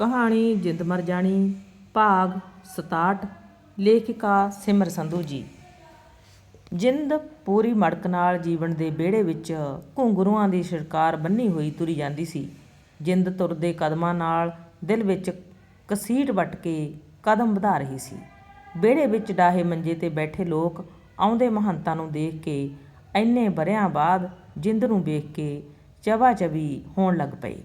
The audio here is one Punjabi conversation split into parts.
ਕਹਾਣੀ ਜਿੰਦ ਮਰ ਜਾਣੀ, ਭਾਗ 67 ਲੇਖਿਕਾ ਸਿਮਰ ਸੰਧੂ ਜੀ। ਜਿੰਦ ਪੂਰੀ ਮੜਕ ਨਾਲ ਜੀਵਨ ਦੇ ਵਿਹੜੇ ਵਿੱਚ ਘੁੰਗਰੂਆਂ ਦੀ ਸ਼ਿਕਾਰ ਬੰਨੀ ਹੋਈ ਤੁਰੀ ਜਾਂਦੀ ਸੀ। ਜਿੰਦ ਤੁਰਦੇ ਕਦਮਾਂ ਨਾਲ ਦਿਲ ਵਿੱਚ ਕਸੀਟ ਵੱਟ ਕੇ ਕਦਮ ਵਧਾ ਰਹੀ ਸੀ। ਵਿਹੜੇ ਵਿੱਚ ਡਾਹੇ ਮੰਜੇ ਤੇ ਬੈਠੇ ਲੋਕ ਆਉਂਦੇ ਮਹੰਤਾਂ ਨੂੰ ਦੇਖ ਕੇ ਐਨੇ ਬਰਿਆਂ ਬਾਅਦ ਜਿੰਦ ਨੂੰ ਵੇਖ ਕੇ ਚਵਾ ਚਵੀ ਹੋਣ ਲੱਗ ਪਏ।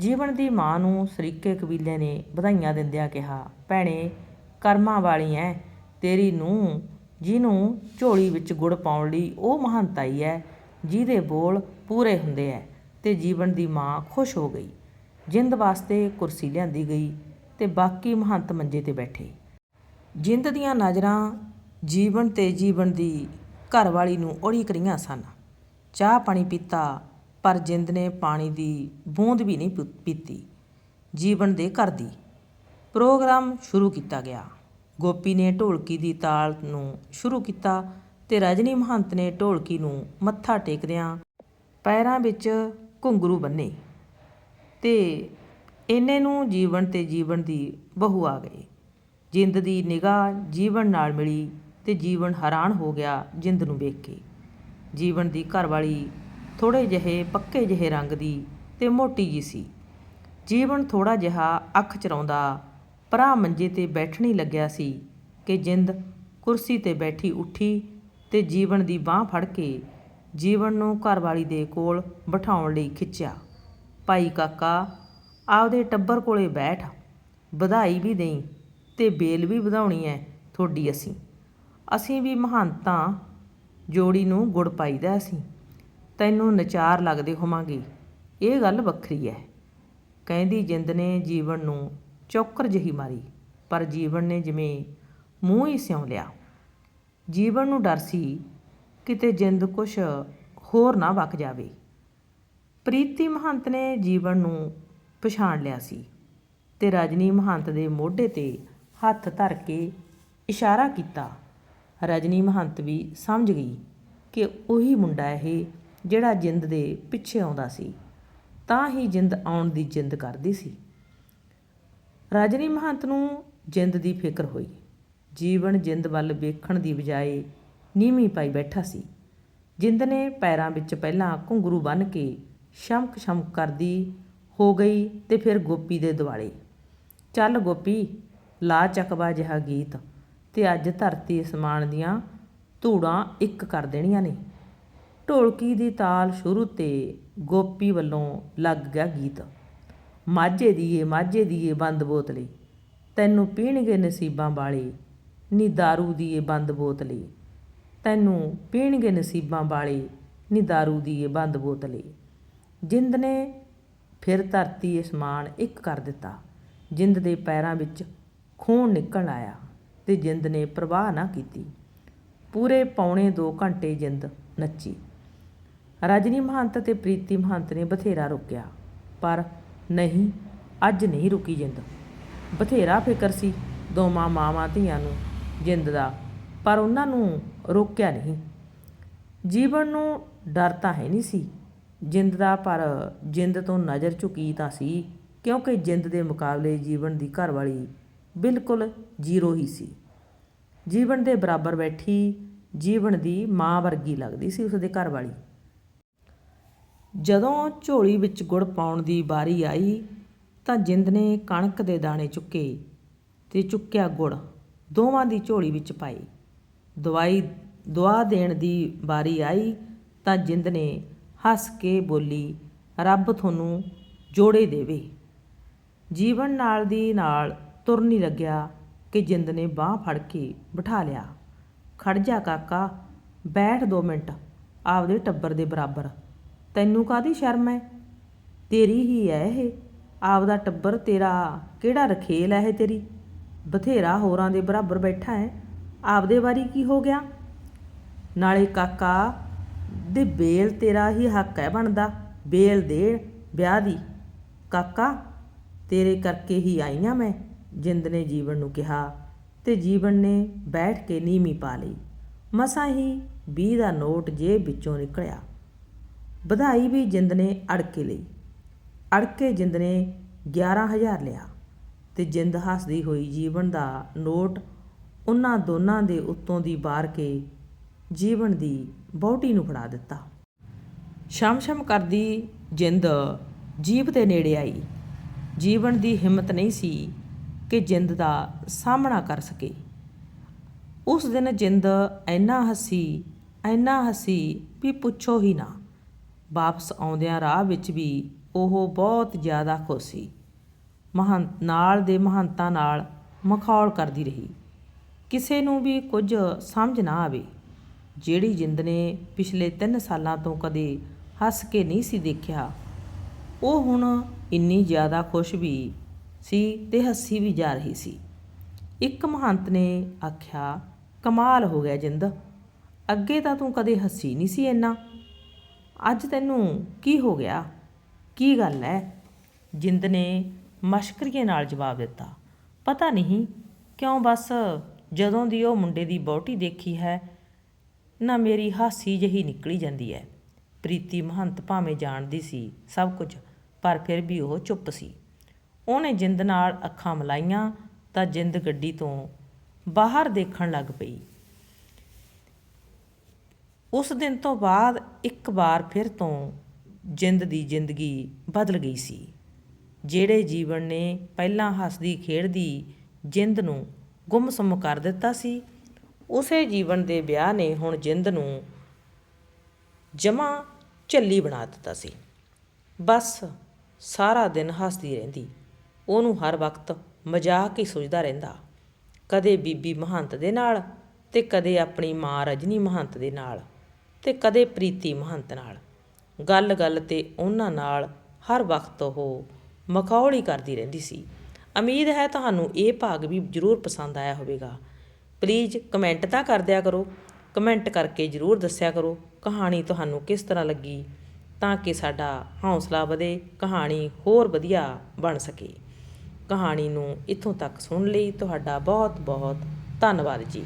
ਜੀਵਨ ਦੀ ਮਾਂ ਨੂੰ ਸਰੀਕੇ ਕਬੀਲੇ ਨੇ ਵਧਾਈਆਂ ਦਿੰਦਿਆਂ ਕਿਹਾ, ਭੈਣੇ, ਕਰਮਾਂ ਵਾਲੀ ਐ। ਤੇਰੀ ਨੂੰ ਜਿਹਨੂੰ ਝੋਲੀ ਵਿੱਚ ਗੁੜ ਪਾਉਣ ਲਈ ਉਹ ਮਹੰਤਾਈ ਐ, ਜਿਹਦੇ ਬੋਲ ਪੂਰੇ ਹੁੰਦੇ ਐ ਤੇ ਜੀਵਨ ਦੀ ਮਾਂ ਖੁਸ਼ ਹੋ ਗਈ। ਜਿੰਦ ਵਾਸਤੇ ਕੁਰਸੀ ਲਿਆਂਦੀ ਗਈ ਤੇ ਬਾਕੀ ਮਹੰਤ ਮੰਜੇ ਤੇ ਬੈਠੇ। ਜਿੰਦ ਦੀਆਂ ਨਜ਼ਰਾਂ ਜੀਵਨ ਤੇ ਜੀਵਨ ਦੀ ਘਰਵਾਲੀ ਨੂੰ ਉੜੀਕ ਰਹੀਆਂ ਸਨ। ਚਾਹ ਪਾਣੀ ਪੀਤਾ ਪਰ ਜਿੰਦ ਨੇ ਪਾਣੀ ਦੀ ਬੂੰਦ ਵੀ ਨਹੀਂ ਪੀ- ਪੀਤੀ। ਜੀਵਨ ਦੇ ਘਰ ਦੀ ਪ੍ਰੋਗਰਾਮ ਸ਼ੁਰੂ ਕੀਤਾ ਗਿਆ। ਗੋਪੀ ਨੇ ਢੋਲਕੀ ਦੀ ਤਾਲ ਨੂੰ ਸ਼ੁਰੂ ਕੀਤਾ ਤੇ ਰਜਨੀ ਮਹੰਤ ਨੇ ਢੋਲਕੀ ਨੂੰ ਮੱਥਾ ਟੇਕਦਿਆਂ ਪੈਰਾਂ ਵਿੱਚ ਘੁੰਗਰੂ ਬੰਨੇ ਤੇ ਇਹਨੇ ਨੂੰ ਜੀਵਨ ਤੇ ਜੀਵਨ ਦੀ ਬਹੂ ਆ ਗਈ ਜਿੰਦ ਦੀ ਨਿਗਾਹ ਜੀਵਨ ਨਾਲ ਮਿਲੀ ਤੇ ਜੀਵਨ ਹੈਰਾਨ ਹੋ ਗਿਆ ਜਿੰਦ ਨੂੰ ਵੇਖ ਕੇ। ਜੀਵਨ ਦੀ ਘਰਵਾਲੀ ਥੋੜੇ ਜਿਹੇ ਪੱਕੇ ਜਿਹੇ ਰੰਗ ਦੀ ਤੇ ਮੋਟੀ ਜੀ ਸੀ। ਜੀਵਨ ਥੋੜਾ ਜਿਹਾ ਅੱਖ ਚਰਾਉਂਦਾ ਭਰਾ ਮੰਜੇ ਤੇ ਬੈਠਣੀ ਲੱਗਿਆ ਸੀ ਕਿ ਜਿੰਦ ਕੁਰਸੀ ਤੇ ਬੈਠੀ ਉੱਠੀ ਤੇ ਜੀਵਨ ਦੀ ਬਾਹ ਫੜ ਕੇ ਜੀਵਨ ਨੂੰ ਘਰਵਾਲੀ ਦੇ ਕੋਲ ਬਿਠਾਉਣ ਲਈ ਖਿੱਚਿਆ। ਭਾਈ ਕਾਕਾ, ਆਪਦੇ ਟੱਬਰ ਕੋਲੇ ਬੈਠ, ਵਧਾਈ ਵੀ ਦੇਈ ਤੇ ਬੇਲ ਵੀ ਵਧਾਉਣੀ ਐ ਤੁਹਾਡੀ ਅਸੀਂ। ਅਸੀਂ ਵੀ ਮਹੰਤਾਂ ਜੋੜੀ ਨੂੰ ਗੁੜ ਪਾਈਦਾ ਅਸੀਂ। ਤੈਨੂੰ ਨਚਾਰ ਲੱਗਦੇ ਹੋਵਾਂਗੇ। ਇਹ ਗੱਲ ਵੱਖਰੀ ਹੈ ਕਹਿੰਦੀ ਜਿੰਦ ਨੇ ਜੀਵਨ ਨੂੰ ਚੌਕਰ ਜਹੀ ਮਾਰੀ, ਪਰ ਜੀਵਨ ਨੇ ਜਿਵੇਂ ਮੂੰਹ ਹੀ ਸਿਉਂ ਲਿਆ। ਜੀਵਨ ਨੂੰ ਡਰ ਸੀ ਕਿਤੇ ਜਿੰਦ ਕੁਛ ਹੋਰ ਨਾ ਵਕ ਜਾਵੇ। ਪ੍ਰੀਤੀ ਮਹੰਤ ਨੇ ਜੀਵਨ ਨੂੰ ਪਛਾਣ ਲਿਆ ਸੀ ਤੇ ਰਜਨੀ ਮਹੰਤ ਦੇ ਮੋਢੇ ਤੇ ਹੱਥ ਧਰ ਕੇ ਇਸ਼ਾਰਾ ਕੀਤਾ। ਰਜਨੀ ਮਹੰਤ ਵੀ ਸਮਝ ਗਈ ਕਿ ਉਹੀ ਮੁੰਡਾ ਇਹ ਜਿਹੜਾ ਜਿੰਦ ਦੇ ਪਿੱਛੇ ਆਉਂਦਾ ਸੀ, ਤਾਂ ਹੀ ਜਿੰਦ ਆਉਣ ਦੀ ਜਿੰਦ ਕਰਦੀ ਸੀ। ਰਜਨੀ ਮਹੰਤ ਨੂੰ ਜਿੰਦ ਦੀ ਫਿਕਰ ਹੋਈ। ਜੀਵਨ ਜਿੰਦ ਵੱਲ ਵੇਖਣ ਦੀ ਬਜਾਏ ਨੀਵੀਂ ਪਾਈ ਬੈਠਾ ਸੀ। ਜਿੰਦ ਨੇ ਪੈਰਾਂ ਵਿੱਚ ਪਹਿਲਾਂ ਘੁੰਗਰੂ ਬੰਨ੍ਹ ਕੇ ਸ਼ਮਕ ਸ਼ਮਕ ਕਰਦੀ ਹੋ ਗਈ ਤੇ ਫਿਰ ਗੋਪੀ ਦੇ ਦੁਆਲੇ। ਚੱਲ ਗੋਪੀ, ਲਾ ਚਕਵਾ ਜਿਹਾ ਗੀਤ ਤੇ ਅੱਜ ਧਰਤੀ ਅਸਮਾਨ ਦੀਆਂ ਧੂੜਾਂ ਇੱਕ ਕਰ ਦੇਣੀਆਂ ਨੇ। ਢੋਲਕੀ ਦੀ ਤਾਲ ਸ਼ੁਰੂ ਤੇ ਗੋਪੀ ਵੱਲੋਂ ਲੱਗ ਗਿਆ ਗੀਤ ਮਾਝੇ ਦੀਏ ਮਾਝੇ ਦੀਏ ਬੰਦ ਬੋਤਲੇ ਤੈਨੂੰ ਪੀਣਗੇ ਨਸੀਬਾਂ ਵਾਲੇ ਨੀ दारू ਦੀਏ ਬੰਦ ਬੋਤਲੇ ਤੈਨੂੰ ਪੀਣਗੇ ਨਸੀਬਾਂ ਵਾਲੇ ਨੀ दारू ਦੀਏ ਬੰਦ ਬੋਤਲੇ ਜਿੰਦ ਨੇ ਫਿਰ ਧਰਤੀ ਅਸਮਾਨ ਇੱਕ ਕਰ ਦਿੱਤਾ ਜਿੰਦ ਦੇ ਪੈਰਾਂ ਵਿੱਚ ਖੂਨ ਨਿਕਲ ਆਇਆ ਤੇ ਜਿੰਦ ਨੇ ਪ੍ਰਵਾਹ ਨਾ ਕੀਤੀ ਪੂਰੇ ਪੌਣੇ 2 ਘੰਟੇ ਜਿੰਦ ਨੱਚੀ ਰਜਨੀ ਮਹੰਤ ਤੇ ਪ੍ਰੀਤੀ ਮਹੰਤ ਨੇ ਬਥੇਰਾ ਰੁਕਿਆ, ਪਰ ਨਹੀਂ, ਅੱਜ ਨਹੀਂ ਰੁਕੀ ਜਿੰਦ। ਬਥੇਰਾ ਫਿਕਰ ਸੀ ਦੋਵਾਂ ਮਾਵਾਂ ਧੀਆਂ ਨੂੰ ਜਿੰਦ ਦਾ, ਪਰ ਉਹਨਾਂ ਨੂੰ ਰੋਕਿਆ ਨਹੀਂ। ਜੀਵਨ ਨੂੰ ਡਰ ਤਾਂ ਹੈ ਨਹੀਂ ਸੀ। ਜਿੰਦ ਦਾ, ਪਰ ਜਿੰਦ ਤੋਂ ਨਜ਼ਰ ਝੁਕੀ ਤਾਂ ਸੀ, ਕਿਉਂਕਿ ਜਿੰਦ ਦੇ ਮੁਕਾਬਲੇ ਜੀਵਨ ਦੀ ਘਰਵਾਲੀ ਬਿਲਕੁਲ ਜ਼ੀਰੋ ਹੀ ਸੀ। ਜੀਵਨ ਦੇ ਬਰਾਬਰ ਬੈਠੀ ਜੀਵਨ ਦੀ ਮਾਂ ਵਰਗੀ ਲੱਗਦੀ ਸੀ ਉਸਦੇ ਘਰਵਾਲੀ। ਜਦੋਂ ਝੋਲੀ ਵਿੱਚ ਗੁੜ ਪਾਉਣ ਦੀ ਵਾਰੀ ਆਈ ਤਾਂ ਜਿੰਦ ਨੇ ਕਣਕ ਦੇ ਦਾਣੇ ਚੁੱਕੇ ਤੇ ਚੁੱਕਿਆ ਗੁੜ ਦੋਵਾਂ ਦੀ ਝੋਲੀ ਵਿੱਚ ਪਾਈ। ਦਵਾਈ, ਦੁਆ ਦੇਣ ਦੀ ਵਾਰੀ ਆਈ ਤਾਂ ਜਿੰਦ ਨੇ ਹੱਸ ਕੇ ਬੋਲੀ, ਰੱਬ ਤੁਹਾਨੂੰ ਜੋੜੇ ਦੇਵੇ। ਜੀਵਨ ਨਾਲ ਦੀ ਨਾਲ ਤੁਰ ਨਹੀਂ ਲੱਗਿਆ ਕਿ ਜਿੰਦ ਨੇ ਬਾਹ ਫੜ ਕੇ ਬਿਠਾ ਲਿਆ। ਖੜ ਜਾ ਕਾਕਾ, ਬੈਠ ਦੋ ਮਿੰਟ, ਆਪਦੇ ਟੱਬਰ ਦੇ ਬਰਾਬਰ। ਤੈਨੂੰ ਕਾਦੀ ਸ਼ਰਮ ਹੈ ਤੇਰੀ ਹੀ ਹੈ ਇਹ। ਆਪਦਾ ਟੱਬਰ ਤੇਰਾ ਕਿਹੜਾ ਰਖੇਲ ਹੈ ਇਹ ਤੇਰੀ? ਬਥੇਰਾ ਹੋਰਾਂ ਦੇ ਬਰਾਬਰ ਬੈਠਾ ਹੈ ਆਪਦੇ ਵਾਰੀ ਕੀ ਹੋ ਗਿਆ? ਨਾਲੇ ਕਾਕਾ, ਦੇ ਬੇਲ ਤੇਰਾ ਹੀ ਹੱਕ ਹੈ ਬਣਦਾ। ਬੇਲ ਦੇ ਵਿਆਹ ਦੀ। ਕਾਕਾ, ਤੇਰੇ ਕਰਕੇ ਹੀ ਆਈ ਹਾਂ ਮੈਂ, ਜਿੰਦ ਨੇ ਜੀਵਨ ਨੂੰ ਕਿਹਾ। ਤੇ ਜੀਵਨ ਨੇ ਬੈਠ ਕੇ ਨੀਮੀ ਪਾ ਲਈ। ਮਸਾਂ ਹੀ 20 ਦਾ ਨੋਟ ਜੇਬ ਵਿੱਚੋਂ ਨਿਕਲਿਆ। ਵਧਾਈ ਵੀ ਜਿੰਦ ਨੇ ਅੜਕੇ ਲਈ। ਅੜਕੇ ਜਿੰਦ ਨੇ 11000 ਲਿਆ ਤੇ ਜਿੰਦ ਹੱਸਦੀ ਹੋਈ ਜੀਵਨ ਦਾ ਨੋਟ ਉਹਨਾਂ ਦੋਨਾਂ ਦੇ ਉੱਤੋਂ ਦੀ ਬਾਰ ਕੇ ਜੀਵਨ ਦੀ ਬੌਟੀ ਨੂੰ ਫੜਾ ਦਿੱਤਾ। ਸ਼ਮ-ਸ਼ਮ ਕਰਦੀ ਜਿੰਦ ਜੀਪ ਦੇ ਨੇੜੇ ਆਈ। ਜੀਵਨ ਦੀ ਹਿੰਮਤ ਨਹੀਂ ਸੀ ਕਿ ਜਿੰਦ ਦਾ ਸਾਹਮਣਾ ਕਰ ਸਕੇ। ਉਸ ਦਿਨ ਜਿੰਦ ਇੰਨਾ ਹੱਸੀ ਇੰਨਾ ਹੱਸੀ ਵੀ ਪੁੱਛੋ ਹੀ ਨਾ ਵਾਪਸ ਆਉਂਦਿਆਂ ਰਾਹ ਵਿੱਚ ਵੀ ਉਹ ਬਹੁਤ ਜ਼ਿਆਦਾ ਖੁਸ਼ ਸੀ। ਮਹੰ ਨਾਲ ਦੇ ਮਹੰਤਾਂ ਨਾਲ ਮਖੌਲ ਕਰਦੀ ਰਹੀ। ਕਿਸੇ ਨੂੰ ਵੀ ਕੁਝ ਸਮਝ ਨਾ ਆਵੇ। ਜਿਹੜੀ ਜਿੰਦ ਨੇ ਪਿਛਲੇ 3 ਸਾਲਾਂ ਤੋਂ ਕਦੇ ਹੱਸ ਕੇ ਨਹੀਂ ਸੀ ਦੇਖਿਆ, ਉਹ ਹੁਣ ਇੰਨੀ ਜ਼ਿਆਦਾ ਖੁਸ਼ ਵੀ ਸੀ ਤੇ ਹੱਸੀ ਵੀ ਜਾ ਰਹੀ ਸੀ। ਇੱਕ ਮਹੰਤ ਨੇ ਆਖਿਆ, ਕਮਾਲ ਹੋ ਗਿਆ ਜਿੰਦ। ਅੱਗੇ ਤਾਂ ਤੂੰ ਕਦੇ ਹੱਸੀ ਨਹੀਂ ਸੀ ਇੰਨਾ। ਅੱਜ ਤੈਨੂੰ ਕੀ ਹੋ ਗਿਆ? ਕੀ ਗੱਲ ਹੈ ਜਿੰਦ ਨੇ ਮਸ਼ਕਰੀਏ ਨਾਲ ਜਵਾਬ ਦਿੱਤਾ। ਪਤਾ ਨਹੀਂ ਕਿਉਂ ਬਸ ਜਦੋਂ ਦੀ ਉਹ ਮੁੰਡੇ ਦੀ ਬੌਟੀ ਦੇਖੀ ਹੈ, ਨਾ ਮੇਰੀ ਹਾਸੀ ਜਹੀ ਨਿਕਲੀ ਜਾਂਦੀ ਹੈ ਪ੍ਰੀਤੀ ਮਹੰਤ ਭਾਵੇਂ ਜਾਣਦੀ ਸੀ ਸਭ ਕੁਝ, ਪਰ ਫਿਰ ਵੀ ਉਹ ਚੁੱਪ ਸੀ। ਉਹਨੇ ਜਿੰਦ ਨਾਲ ਅੱਖਾਂ ਮਲਾਈਆਂ ਤਾਂ ਜਿੰਦ ਗੱਡੀ ਤੋਂ ਬਾਹਰ ਦੇਖਣ ਲੱਗ ਪਈ। ਉਸ ਦਿਨ ਤੋਂ ਬਾਅਦ ਇੱਕ ਵਾਰ ਫਿਰ ਤੋਂ ਜਿੰਦ ਦੀ ਜ਼ਿੰਦਗੀ ਬਦਲ ਗਈ ਸੀ। ਜਿਹੜੇ ਜੀਵਨ ਨੇ ਪਹਿਲਾਂ ਹੱਸਦੀ ਖੇਡਦੀ ਜਿੰਦ ਨੂੰ ਗੁੰਮਸੁੰਮ ਕਰ ਦਿੱਤਾ ਸੀ, ਉਸੇ ਜੀਵਨ ਦੇ ਵਿਆਹ ਨੇ ਹੁਣ ਜਿੰਦ ਨੂੰ ਜਮਾ ਝੱਲੀ ਬਣਾ ਦਿੱਤਾ ਸੀ। ਬਸ ਸਾਰਾ ਦਿਨ ਹੱਸਦੀ ਰਹਿੰਦੀ, ਉਹਨੂੰ ਹਰ ਵਕਤ ਮਜ਼ਾਕ ਹੀ ਸੋਚਦਾ ਰਹਿੰਦਾ। ਕਦੇ ਬੀਬੀ ਮਹੰਤ ਦੇ ਨਾਲ ਤੇ ਕਦੇ ਆਪਣੀ ਮਾਂ ਰਜਨੀ ਮਹੰਤ ਦੇ ਨਾਲ। ਤੇ ਕਦੇ ਪ੍ਰੀਤੀ ਮਹੰਤ ਨਾਲ। ਗੱਲ-ਗੱਲ ਤੇ ਉਹਨਾਂ ਨਾਲ ਹਰ ਵਕਤ ਉਹ ਮਖੌਲ ਹੀ ਕਰਦੀ ਰਹਿੰਦੀ ਸੀ। ਉਮੀਦ ਹੈ ਤੁਹਾਨੂੰ ਇਹ ਭਾਗ ਵੀ ਜ਼ਰੂਰ ਪਸੰਦ ਆਇਆ ਹੋਵੇਗਾ। ਪਲੀਜ਼ ਕਮੈਂਟ ਤਾਂ ਕਰ ਦਿਆ ਕਰੋ। ਕਮੈਂਟ ਕਰਕੇ ਜ਼ਰੂਰ ਦੱਸਿਆ ਕਰੋ, ਕਹਾਣੀ ਤੁਹਾਨੂੰ ਕਿਸ ਤਰ੍ਹਾਂ ਲੱਗੀ, ਤਾਂ ਕਿ ਸਾਡਾ ਹੌਸਲਾ ਵਧੇ, ਕਹਾਣੀ ਹੋਰ ਵਧੀਆ ਬਣ ਸਕੇ। ਕਹਾਣੀ ਨੂੰ ਇੱਥੋਂ ਤੱਕ ਸੁਣ ਲਈ ਤੁਹਾਡਾ ਬਹੁਤ ਬਹੁਤ ਧੰਨਵਾਦ ਜੀ।